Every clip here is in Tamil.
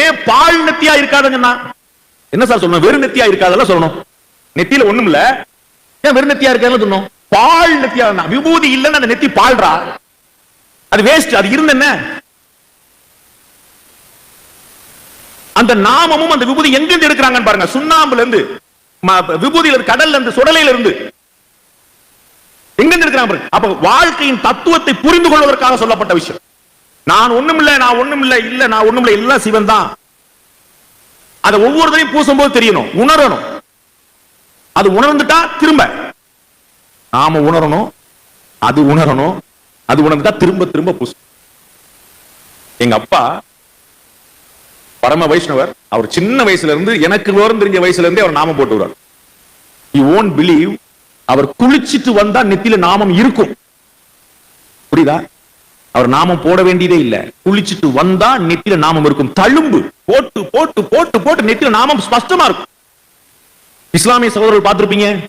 ஏன் பால் நெத்தியா இருக்காதுங்கன்னா? என்ன சார் சொல்லணும்? வெறும் நெத்தியா இருக்காதெல்லாம் சொல்லணும்? நெத்தியில ஒண்ணும் இல்ல. ஏன் வெறும் நெத்தியா இருக்காதுன்னு சொன்னோம் பால் நெத்தியா இருந்தா விபூதி இல்லைன்னு அந்த நெத்தி பால்றா? அது வேஸ்ட் அது இருந்த என்ன? அந்த நாமமும் அந்த விபூதி எங்க இருந்து எடுக்கிறாங்கன்னு பாருங்க. சுண்ணாம்புல இருந்து விபூதியில இருந்து கடல்ல இருந்து சுடலையில இருந்து எங்க இருந்து எடுக்கிறாங்க பாருங்க. அப்ப வாழ்க்கையின் தத்துவத்தை புரிந்து கொள்வதற்காக சொல்லப்பட்ட விஷயம். நான் ஒண்ணுமில்ல நான் ஒண்ணுமில்ல இல்ல நான் ஒண்ணுமில்ல எல்லாம் சிவன் தான் அதை ஒவ்வொருத்தரையும் பூசும்போது தெரியணும் உணரணும். அது உணர்ந்துட்டா திரும்ப. நாம உணரணும் அது உணரணும் அது உணர்ந்துட்டா திரும்ப திரும்ப பூசணும். எங்க அப்பா பரம வைஷ்ணவர் அவர் சின்ன வயசுல இருந்து எனக்கு விவரம் தெரிஞ்ச வயசுல இருந்தே அவர் நாமம் போட்டு விடுறார் யூ ஓன் பிலீவ் அவர் குளிச்சிட்டு வந்தா நெத்தியில நாமம் இருக்கும். புரியுதா? அவர் நாமம் போட வேண்டியதே இல்ல. குளிச்சுட்டு வந்தா நெத்தில நாமம் இருக்கும். தழும்பு. போட்டு போட்டு போட்டு போட்டு நெத்தில நாமம் ஸ்பஷ்டமா இருக்கும். இஸ்லாமிய சகோதரர்கள் பார்த்திருப்பீங்க?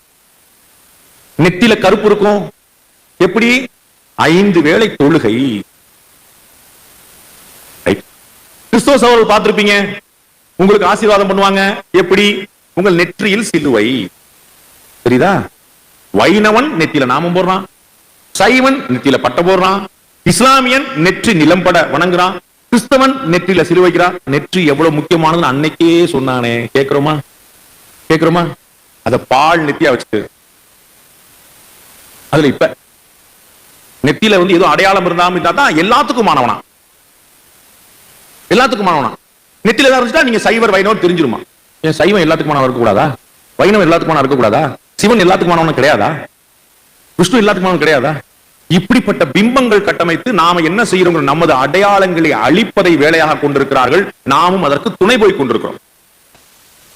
நெத்தில கருப்பு இருக்கும். எப்படி? ஐந்து வேளை தொழுகை. கிறிஸ்தவ சகோதரர்கள் பார்த்திருப்பீங்க? உங்களுக்கு ஆசீர்வாதம் பண்ணுவாங்க. எப்படி? உங்கள் நெற்றியில் சிலுவை. தெரியுதா? வைணவன் நெத்தியில நாமம் போடுறான். சைவன் நெத்தியில பட்ட போடுறான். இஸ்லாமியன் நெற்றி நிலம்பட வணங்குறான். கிறிஸ்தவன் நெற்றியில சிலுவைக்கிறான் நெற்றி எவ்வளவு முக்கியமானதுன்னு அன்னைக்கே சொன்னானே. கேக்குறோமா? கேக்குறோமா? அத பால் நெத்தியா வச்சுட்டு. அதுல இப்ப நெத்தியில வந்து ஏதோ அடையாளம் இருந்தாம இருந்தா தான் எல்லாத்துக்கும் மாணவனா. எல்லாத்துக்கும் மாணவனா. நெத்தியில ஏதாவது இருந்துச்சுன்னா நீங்க சைவர் வைணவர் தெரிஞ்சிருமா? ஏன் சைவம் எல்லாத்துக்குமான இருக்கக்கூடாதா? வைணவம் எல்லாத்துக்குமான இருக்கக்கூடாதா? சிவன் எல்லாத்துக்குமானவனும் கிடையாதா? விஷ்ணு எல்லாத்துக்குமானவன் கிடையாதா? இப்படிப்பட்ட பிம்பங்கள் கட்டமைத்து நாம என்ன செய்யறோம் நமது அடையாளங்களை அழிப்பதை வேலையாக கொண்டிருக்கிறார்கள். நாமும் அதற்கு துணை போய் கொண்டிருக்கிறோம்.